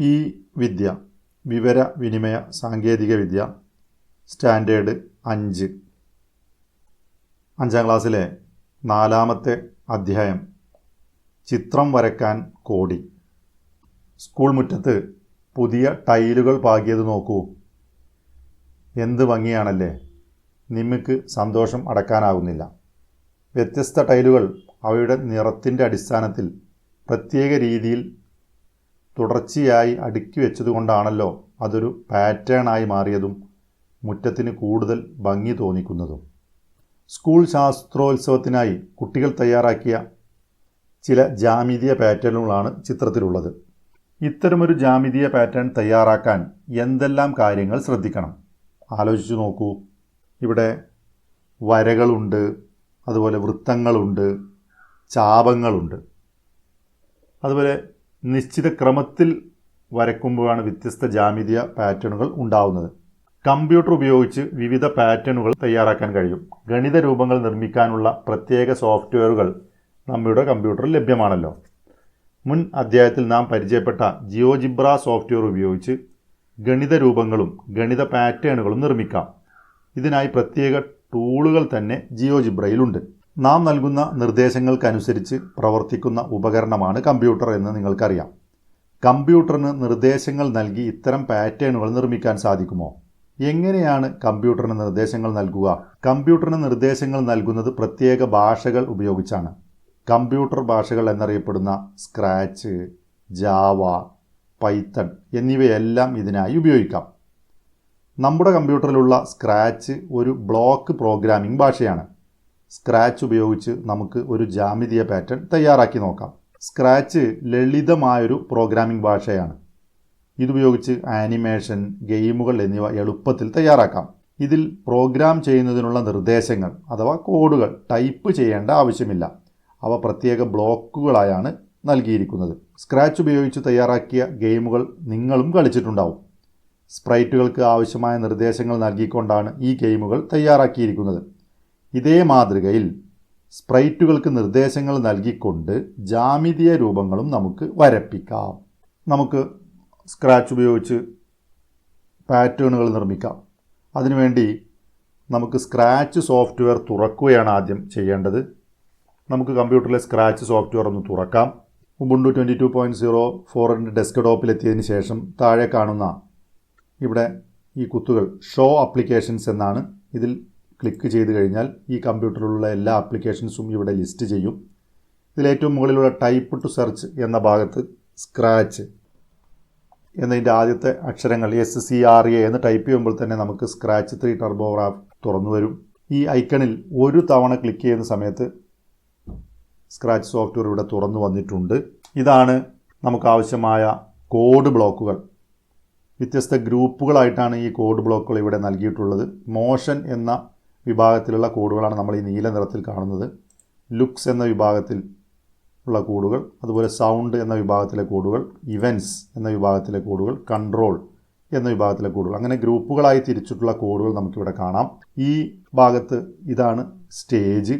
ഈ വിദ്യ വിവര വിനിമയ സാങ്കേതിക വിദ്യ സ്റ്റാൻഡേർഡ് അഞ്ച്. അഞ്ചാം ക്ലാസ്സിലെ നാലാമത്തെ അധ്യായം ചിത്രം വരക്കാൻ കോടി. സ്കൂൾ മുറ്റത്ത് പുതിയ ടൈലുകൾ പാകിയത് നോക്കൂ. എന്ത് ഭംഗിയാണല്ലേ. നിമ്മക്ക് സന്തോഷം അടക്കാനാകുന്നില്ല വ്യത്യസ്ത ടൈലുകൾ അവയുടെ നിറത്തിന്റെ അടിസ്ഥാനത്തിൽ പ്രത്യേക രീതിയിൽ തുടർച്ചയായി അടുക്കി വെച്ചതുകൊണ്ടാണല്ലോ അതൊരു പാറ്റേണായി മാറിയതും മുറ്റത്തിന് കൂടുതൽ ഭംഗി തോന്നിക്കുന്നതും. സ്കൂൾ ശാസ്ത്രോത്സവത്തിനായി കുട്ടികൾ തയ്യാറാക്കിയ ചില ജാമിതീയ പാറ്റേണുകളാണ് ചിത്രത്തിലുള്ളത്. ഇത്തരമൊരു ജാമിതീയ പാറ്റേൺ തയ്യാറാക്കാൻ എന്തെല്ലാം കാര്യങ്ങൾ ശ്രദ്ധിക്കണം? ആലോചിച്ചു നോക്കൂ. ഇവിടെ വരകളുണ്ട് അതുപോലെ വൃത്തങ്ങളുണ്ട് ചാപങ്ങളുണ്ട്. അതുപോലെ നിശ്ചിത ക്രമത്തിൽ വരയ്ക്കുമ്പോഴാണ് വ്യത്യസ്ത ജാമിതീയ പാറ്റേണുകൾ ഉണ്ടാവുന്നത്. കമ്പ്യൂട്ടർ ഉപയോഗിച്ച് വിവിധ പാറ്റേണുകൾ തയ്യാറാക്കാൻ കഴിയും. ഗണിത രൂപങ്ങൾ നിർമ്മിക്കാനുള്ള പ്രത്യേക സോഫ്റ്റ്വെയറുകൾ നമ്മുടെ കമ്പ്യൂട്ടറിൽ ലഭ്യമാണല്ലോ. മുൻ അധ്യായത്തിൽ നാം പരിചയപ്പെട്ട ജിയോജിബ്ര സോഫ്റ്റ്വെയർ ഉപയോഗിച്ച് ഗണിത രൂപങ്ങളും ഗണിത പാറ്റേണുകളും നിർമ്മിക്കാം. ഇതിനായി പ്രത്യേക ടൂളുകൾ തന്നെ ജിയോജിബ്രയിലുണ്ട് നാം നൽകുന്ന നിർദ്ദേശങ്ങൾക്കനുസരിച്ച് പ്രവർത്തിക്കുന്ന ഉപകരണമാണ് കമ്പ്യൂട്ടർ എന്ന് നിങ്ങൾക്കറിയാം. കമ്പ്യൂട്ടറിന് നിർദ്ദേശങ്ങൾ നൽകി ഇത്തരം പാറ്റേണുകൾ നിർമ്മിക്കാൻ സാധിക്കുമോ? എങ്ങനെയാണ് കമ്പ്യൂട്ടറിന് നിർദ്ദേശങ്ങൾ നൽകുക? കമ്പ്യൂട്ടറിന് നിർദ്ദേശങ്ങൾ നൽകുന്നത് പ്രത്യേക ഭാഷകൾ ഉപയോഗിച്ചാണ്. കമ്പ്യൂട്ടർ ഭാഷകൾ എന്നറിയപ്പെടുന്ന സ്ക്രാച്ച് ജാവ പൈത്തൺ എന്നിവയെല്ലാം ഇതിനായി ഉപയോഗിക്കാം. നമ്മുടെ കമ്പ്യൂട്ടറിലുള്ള സ്ക്രാച്ച് ഒരു ബ്ലോക്ക് പ്രോഗ്രാമിംഗ് ഭാഷയാണ്. സ്ക്രാച്ച് ഉപയോഗിച്ച് നമുക്ക് ഒരു ജാമിതീയ പാറ്റേൺ തയ്യാറാക്കി നോക്കാം. സ്ക്രാച്ച് ലളിതമായൊരു പ്രോഗ്രാമിംഗ് ഭാഷയാണ്. ഇതുപയോഗിച്ച് ആനിമേഷൻ ഗെയിമുകൾ എന്നിവ എളുപ്പത്തിൽ തയ്യാറാക്കാം. ഇതിൽ പ്രോഗ്രാം ചെയ്യുന്നതിനുള്ള നിർദ്ദേശങ്ങൾ അഥവാ കോഡുകൾ ടൈപ്പ് ചെയ്യേണ്ട ആവശ്യമില്ല. അവ പ്രത്യേക ബ്ലോക്കുകളായാണ് നൽകിയിരിക്കുന്നത്. സ്ക്രാച്ച് ഉപയോഗിച്ച് തയ്യാറാക്കിയ ഗെയിമുകൾ നിങ്ങളും കളിച്ചിട്ടുണ്ടാവും. സ്പ്രൈറ്റുകൾക്ക് ആവശ്യമായ നിർദ്ദേശങ്ങൾ നൽകിക്കൊണ്ടാണ് ഈ ഗെയിമുകൾ തയ്യാറാക്കിയിരിക്കുന്നത്. ഇതേ മാതൃകയിൽ സ്പ്രൈറ്റുകൾക്ക് നിർദ്ദേശങ്ങൾ നൽകിക്കൊണ്ട് ജാമിതീയ രൂപങ്ങളും നമുക്ക് വരപ്പിക്കാം. നമുക്ക് സ്ക്രാച്ച് ഉപയോഗിച്ച് പാറ്റേണുകൾ നിർമ്മിക്കാം. അതിനുവേണ്ടി നമുക്ക് സ്ക്രാച്ച് സോഫ്റ്റ്വെയർ തുറക്കുകയാണ് ആദ്യം ചെയ്യേണ്ടത്. നമുക്ക് കമ്പ്യൂട്ടറിലെ സ്ക്രാച്ച് സോഫ്റ്റ്വെയർ ഒന്ന് തുറക്കാം. Ubuntu twenty two point zero ഫോറിന്റെ ഡെസ്ക് ടോപ്പിലെത്തിയതിന് ശേഷം താഴെ കാണുന്ന ഇവിടെ ഈ കുത്തുകൾ ഷോ അപ്ലിക്കേഷൻസ് എന്നാണ്. ഇതിൽ ക്ലിക്ക് ചെയ്ത് കഴിഞ്ഞാൽ ഈ കമ്പ്യൂട്ടറിലുള്ള എല്ലാ ആപ്ലിക്കേഷൻസും ഇവിടെ ലിസ്റ്റ് ചെയ്യും. ഇതിലേറ്റവും മുകളിലുള്ള ടൈപ്പ് ടു സെർച്ച് എന്ന ഭാഗത്ത് സ്ക്രാച്ച് എന്നതിന്റെ ആദ്യത്തെ അക്ഷരങ്ങൾ എസ് സി ആർ എ എന്ന് ടൈപ്പ് ചെയ്യുമ്പോൾ തന്നെ നമുക്ക് സ്ക്രാച്ച് ത്രീ ടർബോഗ്രാഫ് തുറന്നു വരും. ഈ ഐക്കണിൽ ഒരു തവണ ക്ലിക്ക് ചെയ്യുന്ന സമയത്ത് സ്ക്രാച്ച് സോഫ്റ്റ്വെയർ ഇവിടെ തുറന്നു വന്നിട്ടുണ്ട്. ഇതാണ് നമുക്ക് ആവശ്യമായ കോഡ് ബ്ലോക്കുകൾ. വ്യത്യസ്ത ഗ്രൂപ്പുകളായിട്ടാണ് ഈ കോഡ് ബ്ലോക്കുകൾ ഇവിടെ നൽകിയിട്ടുള്ളത്. മോഷൻ എന്ന വിഭാഗത്തിലുള്ള കോഡുകളാണ് നമ്മൾ ഈ നീല നിറത്തിൽ കാണുന്നത്. ലുക്സ് എന്ന വിഭാഗത്തിൽ ഉള്ള കോഡുകൾ അതുപോലെ സൗണ്ട് എന്ന വിഭാഗത്തിലെ കോഡുകൾ ഇവൻസ് എന്ന വിഭാഗത്തിലെ കോഡുകൾ കൺട്രോൾ എന്ന വിഭാഗത്തിലെ കോഡുകൾ അങ്ങനെ ഗ്രൂപ്പുകളായി തിരിച്ചിട്ടുള്ള കോഡുകൾ നമുക്കിവിടെ കാണാം. ഈ ഭാഗത്ത് ഇതാണ് സ്റ്റേജ്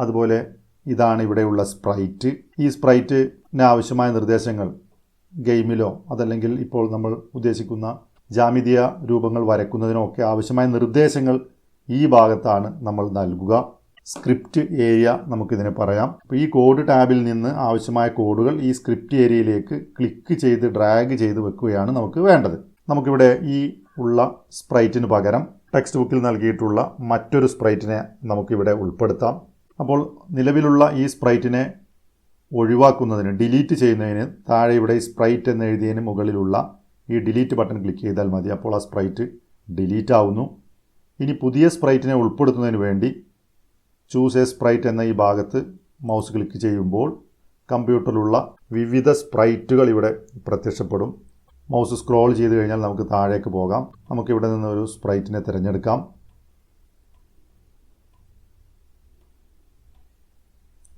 അതുപോലെ ഇതാണ് ഇവിടെയുള്ള സ്പ്രൈറ്റ്. ഈ സ്പ്രൈറ്റിന് ആവശ്യമായ നിർദ്ദേശങ്ങൾ ഗെയിമിലോ അതല്ലെങ്കിൽ ഇപ്പോൾ നമ്മൾ ഉദ്ദേശിക്കുന്ന ജാമിതീയ രൂപങ്ങൾ വരയ്ക്കുന്നതിനോ ഒക്കെ ആവശ്യമായ നിർദ്ദേശങ്ങൾ ഈ ഭാഗത്താണ് നമ്മൾ നൽകുക. സ്ക്രിപ്റ്റ് ഏരിയ നമുക്കിതിനെ പറയാം. അപ്പോൾ ഈ കോഡ് ടാബിൽ നിന്ന് ആവശ്യമായ കോഡുകൾ ഈ സ്ക്രിപ്റ്റ് ഏരിയയിലേക്ക് ക്ലിക്ക് ചെയ്ത് ഡ്രാഗ് ചെയ്ത് വെക്കുകയാണ് നമുക്ക് വേണ്ടത്. നമുക്കിവിടെ ഈ ഉള്ള സ്പ്രൈറ്റിന് പകരം ടെക്സ്റ്റ് ബുക്കിൽ നൽകിയിട്ടുള്ള മറ്റൊരു സ്പ്രൈറ്റിനെ നമുക്കിവിടെ ഉൾപ്പെടുത്താം. അപ്പോൾ നിലവിലുള്ള ഈ സ്പ്രൈറ്റിനെ ഒഴിവാക്കുന്നതിന് ഡിലീറ്റ് ചെയ്യുന്നതിന് താഴെ ഇവിടെ സ്പ്രൈറ്റ് എന്ന് എഴുതിയതിന് മുകളിലുള്ള ഈ ഡിലീറ്റ് ബട്ടൺ ക്ലിക്ക് ചെയ്താൽ മതി. അപ്പോൾ ആ സ്പ്രൈറ്റ് ഡിലീറ്റ് ആവുന്നു. ഇനി പുതിയ സ്പ്രൈറ്റിനെ ഉൾപ്പെടുത്തുന്നതിന് വേണ്ടി ചൂസ് എ സ്പ്രൈറ്റ് എന്ന ഈ ഭാഗത്ത് മൗസ് ക്ലിക്ക് ചെയ്യുമ്പോൾ കമ്പ്യൂട്ടറിലുള്ള വിവിധ സ്പ്രൈറ്റുകൾ ഇവിടെ പ്രത്യക്ഷപ്പെടും. മൗസ് സ്ക്രോൾ ചെയ്ത് കഴിഞ്ഞാൽ നമുക്ക് താഴേക്ക് പോകാം. നമുക്കിവിടെ നിന്ന് ഒരു സ്പ്രൈറ്റിനെ തിരഞ്ഞെടുക്കാം.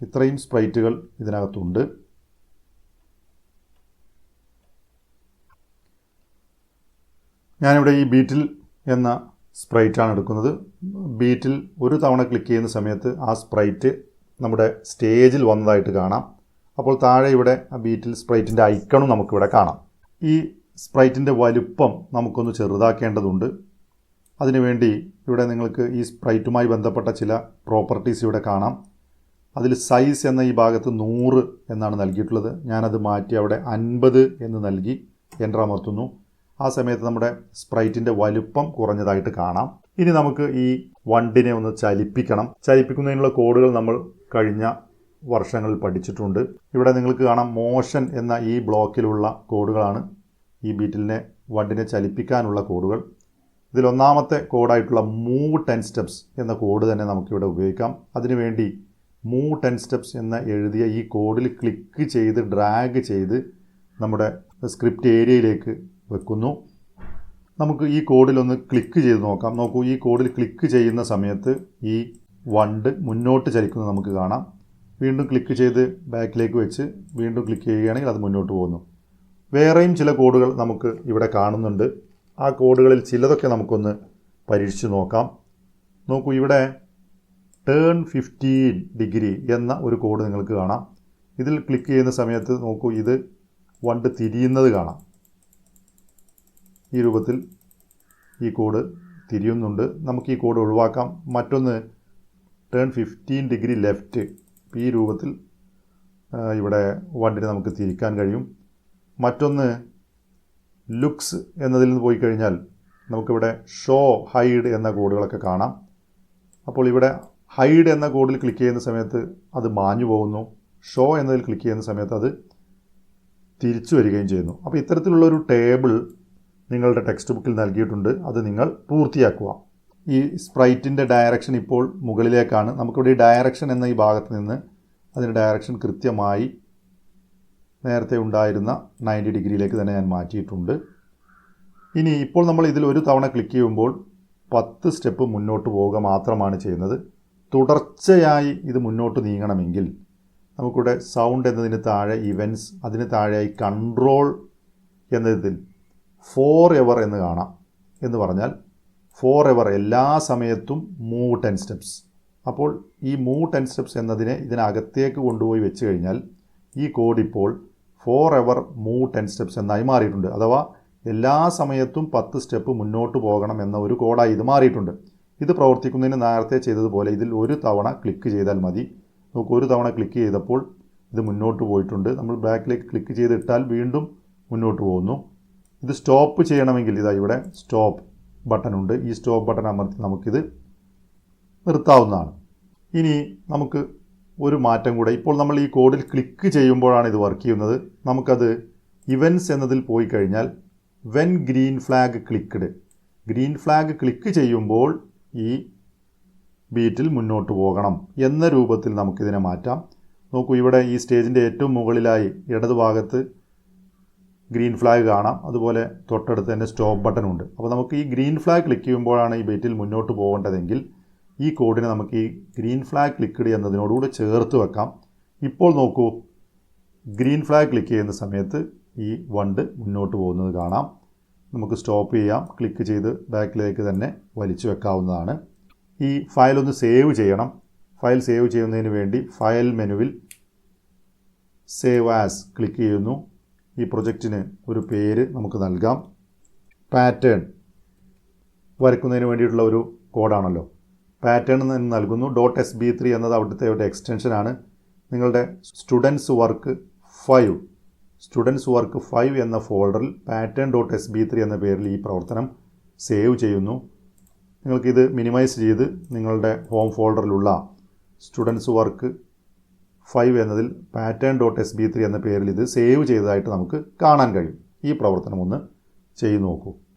ഇത്രയും സ്പ്രൈറ്റുകൾ ഇതിനകത്തുണ്ട്. ഞാനിവിടെ ഈ ബീറ്റിൽ എന്ന സ്പ്രൈറ്റാണ് എടുക്കുന്നത്. ബീറ്റിൽ ഒരു തവണ ക്ലിക്ക് ചെയ്യുന്ന സമയത്ത് ആ സ്പ്രൈറ്റ് നമ്മുടെ സ്റ്റേജിൽ വന്നതായിട്ട് കാണാം. അപ്പോൾ താഴെ ഇവിടെ ആ ബീറ്റിൽ സ്പ്രൈറ്റിന്റെ ഐക്കണും നമുക്കിവിടെ കാണാം. ഈ സ്പ്രൈറ്റിന്റെ വലുപ്പം നമുക്കൊന്ന് ചെറുതാക്കേണ്ടതുണ്ട്. അതിനുവേണ്ടി ഇവിടെ നിങ്ങൾക്ക് ഈ സ്പ്രൈറ്റുമായി ബന്ധപ്പെട്ട ചില പ്രോപ്പർട്ടീസ് ഇവിടെ കാണാം. അതിൽ സൈസ് എന്ന ഈ ഭാഗത്ത് നൂറ് എന്നാണ് നൽകിയിട്ടുള്ളത്. ഞാനത് മാറ്റി അവിടെ അൻപത് എന്ന് നൽകി. എന്റർ അമർത്തുന്നു. ആ സമയത്ത് നമ്മുടെ സ്പ്രൈറ്റിന്റെ വലുപ്പം കുറഞ്ഞതായിട്ട് കാണാം. ഇനി നമുക്ക് ഈ വണ്ടിനെ ഒന്ന് ചലിപ്പിക്കണം. ചലിപ്പിക്കുന്നതിനുള്ള കോഡുകൾ നമ്മൾ കഴിഞ്ഞ വർഷങ്ങളിൽ പഠിച്ചിട്ടുണ്ട്. ഇവിടെ നിങ്ങൾക്ക് കാണാം മോഷൻ എന്ന ഈ ബ്ലോക്കിലുള്ള കോഡുകളാണ് ഈ ബീറ്റിലിനെ വണ്ടിനെ ചലിപ്പിക്കാനുള്ള കോഡുകൾ. ഇതിലൊന്നാമത്തെ കോഡായിട്ടുള്ള മൂവ് ടെൻ സ്റ്റെപ്സ് എന്ന കോഡ് തന്നെ നമുക്കിവിടെ ഉപയോഗിക്കാം. അതിനുവേണ്ടി മൂവ് ടെൻ സ്റ്റെപ്സ് എന്ന് എഴുതിയ ഈ കോഡിൽ ക്ലിക്ക് ചെയ്ത് ഡ്രാഗ് ചെയ്ത് നമ്മുടെ സ്ക്രിപ്റ്റ് ഏരിയയിലേക്ക് വെക്കുന്നു. നമുക്ക് ഈ കോഡിലൊന്ന് ക്ലിക്ക് ചെയ്ത് നോക്കാം. നോക്കൂ ഈ കോഡിൽ ക്ലിക്ക് ചെയ്യുന്ന സമയത്ത് ഈ വണ്ട് മുന്നോട്ട് ചലിക്കുന്നത് നമുക്ക് കാണാം. വീണ്ടും ക്ലിക്ക് ചെയ്ത് ബാക്കിലേക്ക് വെച്ച് വീണ്ടും ക്ലിക്ക് ചെയ്യുകയാണെങ്കിൽ അത് മുന്നോട്ട് പോകുന്നു. വേറെയും ചില കോഡുകൾ നമുക്ക് ഇവിടെ കാണുന്നുണ്ട്. ആ കോഡുകളിൽ ചിലതൊക്കെ നമുക്കൊന്ന് പരീക്ഷിച്ച് നോക്കാം. നോക്കൂ ഇവിടെ ടേൺ ഫിഫ്റ്റീൻ ഡിഗ്രി എന്ന ഒരു കോഡ് നിങ്ങൾക്ക് കാണാം. ഇതിൽ ക്ലിക്ക് ചെയ്യുന്ന സമയത്ത് നോക്കൂ ഇത് വണ്ട് തിരിയുന്നത് കാണാം. ഈ രൂപത്തിൽ ഈ കോഡ് തിരിയുന്നുണ്ട്. നമുക്ക് ഈ കോഡ് ഒഴിവാക്കാം. മറ്റൊന്ന് ടേൺ ഫിഫ്റ്റീൻ ഡിഗ്രി ലെഫ്റ്റ് ഈ രൂപത്തിൽ ഇവിടെ വണ്ടിനെ നമുക്ക് തിരിക്കാൻ കഴിയും. മറ്റൊന്ന് ലുക്സ് എന്നതിൽ നിന്ന് പോയി കഴിഞ്ഞാൽ നമുക്കിവിടെ ഷോ ഹൈഡ് എന്ന കോഡുകളൊക്കെ കാണാം. അപ്പോൾ ഇവിടെ ഹൈഡ് എന്ന കോഡിൽ ക്ലിക്ക് ചെയ്യുന്ന സമയത്ത് അത് മാഞ്ഞു പോകുന്നു. ഷോ എന്നതിൽ ക്ലിക്ക് ചെയ്യുന്ന സമയത്ത് അത് തിരിച്ചു വരികയും ചെയ്യുന്നു. അപ്പോൾ ഇത്തരത്തിലുള്ള ഒരു ടേബിൾ നിങ്ങളുടെ ടെക്സ്റ്റ് ബുക്കിൽ നൽകിയിട്ടുണ്ട്. അത് നിങ്ങൾ പൂർത്തിയാക്കുക. ഈ സ്പ്രൈറ്റിന്റെ ഡയറക്ഷൻ ഇപ്പോൾ മുകളിലേക്കാണ്. നമുക്കിവിടെ ഈ ഡയറക്ഷൻ എന്ന ഈ ഭാഗത്ത് നിന്ന് അതിന്റെ ഡയറക്ഷൻ കൃത്യമായി നേരത്തെ ഉണ്ടായിരുന്ന നയന്റി ഡിഗ്രിയിലേക്ക് തന്നെ ഞാൻ മാറ്റിയിട്ടുണ്ട്. ഇനി ഇപ്പോൾ നമ്മൾ ഇതിൽ ഒരു തവണ ക്ലിക്ക് ചെയ്യുമ്പോൾ പത്ത് സ്റ്റെപ്പ് മുന്നോട്ട് പോവുക മാത്രമാണ് ചെയ്യുന്നത്. തുടർച്ചയായി ഇത് മുന്നോട്ട് നീങ്ങണമെങ്കിൽ നമുക്കിവിടെ സൗണ്ട് എന്നതിന് താഴെ ഇവൻസ് അതിന് താഴെയായി കൺട്രോൾ എന്നതിൽ ഫോർ എവർ എന്ന് കാണാം. എന്ന് പറഞ്ഞാൽ ഫോർ എവർ എല്ലാ സമയത്തും മൂവ് ടെൻ സ്റ്റെപ്സ് അപ്പോൾ ഈ മൂവ് ടെൻ സ്റ്റെപ്സ് എന്നതിനെ ഇതിനകത്തേക്ക് കൊണ്ടുപോയി വെച്ച് കഴിഞ്ഞാൽ ഈ കോഡ് ഇപ്പോൾ forever move ten steps എന്നായി മാറിയിട്ടുണ്ട്. അഥവാ എല്ലാ സമയത്തും പത്ത് സ്റ്റെപ്പ് മുന്നോട്ട് പോകണം എന്ന ഒരു കോഡായി ഇത് മാറിയിട്ടുണ്ട്. ഇത് പ്രവർത്തിക്കുന്നതിന് നേരത്തെ ചെയ്തതുപോലെ ഇതിൽ ഒരു തവണ ക്ലിക്ക് ചെയ്താൽ മതി. നമുക്ക് ഒരു തവണ ക്ലിക്ക് ചെയ്തപ്പോൾ ഇത് മുന്നോട്ട് പോയിട്ടുണ്ട്. നമ്മൾ ബാക്കിലേക്ക് ക്ലിക്ക് ചെയ്തിട്ടാൽ വീണ്ടും മുന്നോട്ട് പോകുന്നു. ഇത് സ്റ്റോപ്പ് ചെയ്യണമെങ്കിൽ ഇതാ ഇവിടെ സ്റ്റോപ്പ് ബട്ടൺ ഉണ്ട്. ഈ സ്റ്റോപ്പ് ബട്ടൺ അമർത്തി നമുക്കിത് നിർത്താവുന്നതാണ്. ഇനി നമുക്ക് ഒരു മാറ്റം കൂടെ. ഇപ്പോൾ നമ്മൾ ഈ കോഡിൽ ക്ലിക്ക് ചെയ്യുമ്പോഴാണ് ഇത് വർക്ക് ചെയ്യുന്നത്. നമുക്കത് ഇവൻസ് എന്നതിൽ പോയി കഴിഞ്ഞാൽ when green flag clicked green flag click ചെയ്യുമ്പോൾ ഈ ബീറ്റിൽ മുന്നോട്ട് പോകണം എന്ന രൂപത്തിൽ നമുക്കിതിനെ മാറ്റാം. നോക്കൂ ഇവിടെ ഈ സ്റ്റേജിന്റെ ഏറ്റവും മുകളിലായി ഇടതുഭാഗത്ത് ഗ്രീൻ ഫ്ലാഗ് കാണാം. അതുപോലെ തൊട്ടടുത്ത് തന്നെ സ്റ്റോപ്പ് ബട്ടൺ ഉണ്ട്. അപ്പോൾ നമുക്ക് ഈ ഗ്രീൻ ഫ്ലാഗ് ക്ലിക്ക് ചെയ്യുമ്പോഴാണ് ഈ ബീറ്റിൽ മുന്നോട്ട് പോകേണ്ടതെങ്കിൽ ഈ കോഡിനെ നമുക്ക് ഈ ഗ്രീൻ ഫ്ലാഗ് ക്ലിക്ക്ഡ് എന്നതിനോടുകൂടി ചേർത്ത് വെക്കാം. ഇപ്പോൾ നോക്കൂ ഗ്രീൻ ഫ്ലാഗ് ക്ലിക്ക് ചെയ്യുന്ന സമയത്ത് ഈ വണ്ട് മുന്നോട്ട് പോകുന്നത് കാണാം. നമുക്ക് സ്റ്റോപ്പ് ചെയ്യാം. ക്ലിക്ക് ചെയ്ത് ബാക്കിലേക്ക് തന്നെ വലിച്ചു വെക്കാവുന്നതാണ്. ഈ ഫയൽ ഒന്ന് സേവ് ചെയ്യണം. ഫയൽ സേവ് ചെയ്യുന്നതിന് വേണ്ടി ഫയൽ മെനുവിൽ സേവ് ആസ് ക്ലിക്ക് ചെയ്യുന്നു. ഈ പ്രൊജക്റ്റിന് ഒരു പേര് നമുക്ക് നൽകാം. പാറ്റേൺ വരയ്ക്കുന്നതിന് വേണ്ടിയിട്ടുള്ള ഒരു കോഡാണല്ലോ. പാറ്റേൺ എന്ന് നൽകുന്നു. ഡോട്ട് എസ് ബി ത്രീ എന്നത് അവിടുത്തെ ഒരു എക്സ്റ്റൻഷനാണ് നിങ്ങളുടെ students work five students work five എന്ന ഫോൾഡറിൽ pattern dot S B three എന്ന പേരിൽ ഈ പ്രവർത്തനം സേവ് ചെയ്യുന്നു. നിങ്ങൾക്കിത് മിനിമൈസ് ചെയ്ത് നിങ്ങളുടെ ഹോം ഫോൾഡറിലുള്ള സ്റ്റുഡൻസ് വർക്ക് ഫൈവ് എന്നതിൽ pattern dot S B three എന്ന പേരിൽ ഇത് സേവ് ചെയ്തതായിട്ട് നമുക്ക് കാണാൻ കഴിയും. ഈ പ്രവർത്തനം ഒന്ന് ചെയ്തു നോക്കൂ.